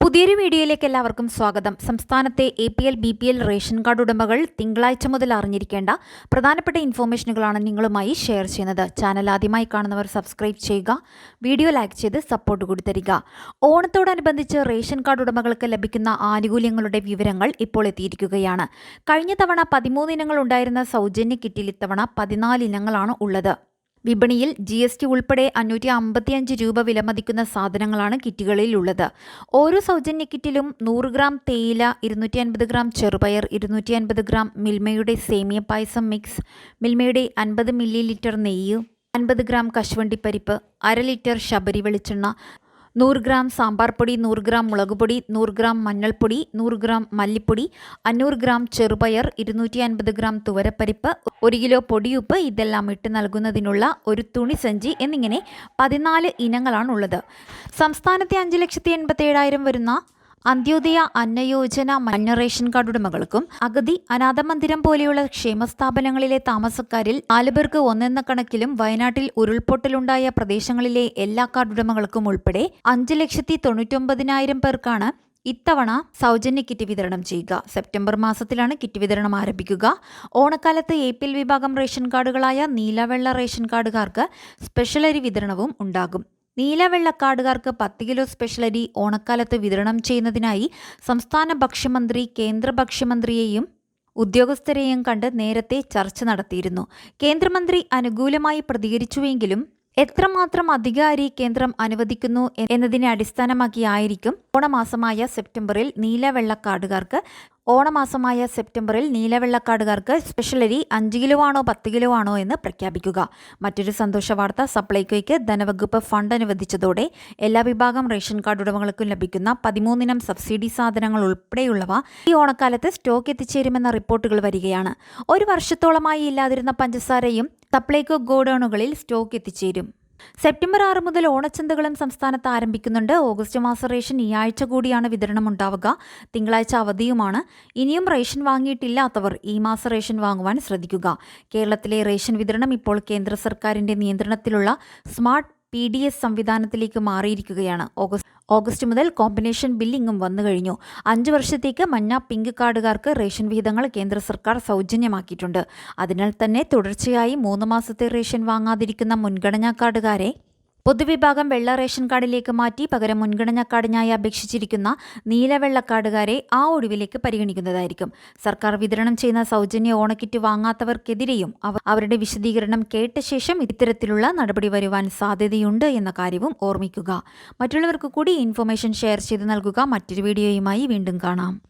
പുതിയൊരു വീഡിയോയിലേക്ക് എല്ലാവർക്കും സ്വാഗതം. സംസ്ഥാനത്തെ A P L B P L ration card ഉടമകൾ തിങ്കളാഴ്ച മുതൽ അറിഞ്ഞിരിക്കേണ്ട പ്രധാനപ്പെട്ട ഇൻഫോർമേഷനുകളാണ് നിങ്ങളുമായി ഷെയർ ചെയ്യുന്നത്. ചാനൽ ആദ്യമായി കാണുന്നവർ സബ്സ്ക്രൈബ് ചെയ്യുക വീഡിയോ ലൈക്ക് ചെയ്ത് സപ്പോർട്ട് കൂടി തരിക. ഓണത്തോടനുബന്ധിച്ച് റേഷൻ കാർഡ് ഉടമകൾക്ക് ലഭിക്കുന്ന ആനുകൂല്യങ്ങളുടെ വിവരങ്ങൾ ഇപ്പോൾ എത്തിയിരിക്കുകയാണ്. കഴിഞ്ഞ തവണ പതിമൂന്ന് ഇനങ്ങൾ ഉണ്ടായിരുന്ന സൗജന്യ കിറ്റിൽ ഇത്തവണ പതിനാല് ഇനങ്ങളാണ് ഉള്ളത്. വിപണിയിൽ ജി എസ് ടി ഉൾപ്പെടെ അഞ്ഞൂറ്റി അമ്പത്തിയഞ്ച് രൂപ വിലമതിക്കുന്ന സാധനങ്ങളാണ് കിറ്റുകളിലുള്ളത്. ഓരോ സൗജന്യ കിറ്റിലും നൂറ് ഗ്രാം തേയില ഇരുന്നൂറ്റി അൻപത് ഗ്രാം ചെറുപയർ ഇരുന്നൂറ്റി അൻപത് ഗ്രാം മിൽമയുടെ സേമിയ പായസം മിക്സ് മിൽമയുടെ അൻപത് മില്ലി ലിറ്റർ നെയ്യ് അൻപത് ഗ്രാം കശുവണ്ടിപ്പരിപ്പ് അര ലിറ്റർ ശബരി വെളിച്ചെണ്ണ നൂറ് ഗ്രാം സാമ്പാർ പൊടി നൂറ് ഗ്രാം മുളക് പൊടി നൂറ് ഗ്രാം മഞ്ഞൾപ്പൊടി നൂറ് ഗ്രാം മല്ലിപ്പൊടി അഞ്ഞൂറ് ഗ്രാം ചെറുപയർ ഇരുന്നൂറ്റി അൻപത് ഗ്രാം തുവരപ്പരിപ്പ് ഒരു കിലോ പൊടിയുപ്പ് ഇതെല്ലാം ഇട്ട് നൽകുന്നതിനുള്ള ഒരു തുണി സഞ്ചി എന്നിങ്ങനെ പതിനാല് ഇനങ്ങളാണുള്ളത്. സംസ്ഥാനത്തെ അഞ്ച് ലക്ഷത്തി എൺപത്തി ഏഴായിരം വരുന്ന അന്ത്യോദയ അന്നയോജന മഞ്ഞ റേഷൻ കാർഡ് ഉടമകൾക്കും അഗതി അനാഥ മന്ദിരം പോലെയുള്ള ക്ഷേമ സ്ഥാപനങ്ങളിലെ താമസക്കാരിൽ നാലു പേർക്ക് ഒന്നെന്ന കണക്കിലും വയനാട്ടിൽ ഉരുൾപൊട്ടലുണ്ടായ പ്രദേശങ്ങളിലെ എല്ലാ കാർഡ് ഉടമകൾക്കും ഉൾപ്പെടെ അഞ്ച് ലക്ഷത്തി തൊണ്ണൂറ്റൊമ്പതിനായിരം പേർക്കാണ് ഇത്തവണ സൗജന്യ കിറ്റ് വിതരണം ചെയ്യുക. സെപ്റ്റംബർ മാസത്തിലാണ് കിറ്റ് വിതരണം ആരംഭിക്കുക. ഓണക്കാലത്ത് എ പി എൽ വിഭാഗം റേഷൻ കാർഡുകളായ നീലവെള്ള റേഷൻ കാർഡുകാർക്ക് സ്പെഷ്യൽ അരി വിതരണവും ഉണ്ടാകും. നീലവെള്ളക്കാടുകാർക്ക് പത്ത് കിലോ സ്പെഷ്യൽ അരി ഓണക്കാലത്ത് വിതരണം ചെയ്യുന്നതിനായി സംസ്ഥാന ഭക്ഷ്യമന്ത്രി കേന്ദ്ര ഭക്ഷ്യമന്ത്രിയെയും ഉദ്യോഗസ്ഥരെയും കണ്ട് നേരത്തെ ചർച്ച നടത്തിയിരുന്നു. കേന്ദ്രമന്ത്രി അനുകൂലമായി പ്രതികരിച്ചുവെങ്കിലും എത്രമാത്രം അധിക അരി കേന്ദ്രം അനുവദിക്കുന്നു എന്നതിനെ അടിസ്ഥാനമാക്കിയായിരിക്കും ഓണമാസമായ സെപ്റ്റംബറിൽ നീലവെള്ളക്കാടുകാർക്ക് ഓണമാസമായ സെപ്റ്റംബറിൽ നീലവെള്ളക്കാടുകാർക്ക് സ്പെഷ്യൽ അരി അഞ്ച് കിലോ ആണോ പത്ത് കിലോ ആണോ എന്ന് പ്രഖ്യാപിക്കുക. മറ്റൊരു സന്തോഷ വാർത്ത സപ്ലൈകോയ്ക്ക് ധനവകുപ്പ് ഫണ്ട് അനുവദിച്ചതോടെ എല്ലാ വിഭാഗം റേഷൻ കാർഡ് ഉടമകൾക്കും ലഭിക്കുന്ന പതിമൂന്നിനം സബ്സിഡി സാധനങ്ങൾ ഉൾപ്പെടെയുള്ളവ ഈ ഓണക്കാലത്ത് സ്റ്റോക്ക് എത്തിച്ചേരുമെന്ന റിപ്പോർട്ടുകൾ വരികയാണ്. ഒരു വർഷത്തോളമായി ഇല്ലാതിരുന്ന പഞ്ചസാരയും സപ്ലൈകോ ഗോഡൌണുകളിൽ സ്റ്റോക്ക് എത്തിച്ചേരും. സെപ്റ്റംബർ ആറ് മുതൽ ഓണച്ചന്തകളും സംസ്ഥാനത്ത് ആരംഭിക്കുന്നുണ്ട്. ഓഗസ്റ്റ് മാസ റേഷൻ ഈ ആഴ്ച കൂടിയാണ് വിതരണം ഉണ്ടാവുക തിങ്കളാഴ്ച അവധിയുമാണ്. ഇനിയും റേഷൻ വാങ്ങിയിട്ടില്ലാത്തവർ ഈ മാസ റേഷൻ വാങ്ങുവാൻ ശ്രദ്ധിക്കുക. കേരളത്തിലെ റേഷൻ വിതരണം ഇപ്പോൾ കേന്ദ്ര സർക്കാരിന്റെ നിയന്ത്രണത്തിലുള്ള സ്മാർട്ട് പി ഡി എസ് സംവിധാനത്തിലേക്ക് മാറിയിരിക്കുകയാണ്. ഓഗസ്റ്റ് ഓഗസ്റ്റ് മുതൽ കോമ്പിനേഷൻ ബില്ലിങ്ങും വന്നു കഴിഞ്ഞു. അഞ്ച് വർഷത്തേക്ക് മഞ്ഞ പിങ്ക് കാർഡുകാർക്ക് റേഷൻ വിഹിതങ്ങൾ കേന്ദ്ര സർക്കാർ സൗജന്യമാക്കിയിട്ടുണ്ട്. അതിനാൽ തന്നെ തുടർച്ചയായി മൂന്ന് മാസത്തെ റേഷൻ വാങ്ങാതിരിക്കുന്ന മുൻഗണനാ കാർഡുകാരെ പൊതുവിഭാഗം വെള്ള റേഷൻ കാർഡിലേക്ക് മാറ്റി പകരം മുൻഗണനാ കാർഡിനായി അപേക്ഷിച്ചിരിക്കുന്ന നീലവെള്ളക്കാർഡുകാരെ ആ ഒഴിവിലേക്ക് പരിഗണിക്കുന്നതായിരിക്കും. സർക്കാർ വിതരണം ചെയ്യുന്ന സൗജന്യ ഓണക്കിറ്റ് വാങ്ങാത്തവർക്കെതിരെയും അവരുടെ വിശദീകരണം കേട്ട ശേഷം ഇത്തരത്തിലുള്ള നടപടി വരുവാൻ സാധ്യതയുണ്ട് എന്ന കാര്യവും ഓർമ്മിക്കുക. മറ്റുള്ളവർക്ക് കൂടി ഇൻഫർമേഷൻ ഷെയർ ചെയ്ത് നൽകുക. മറ്റൊരു വീഡിയോയുമായി വീണ്ടും കാണാം.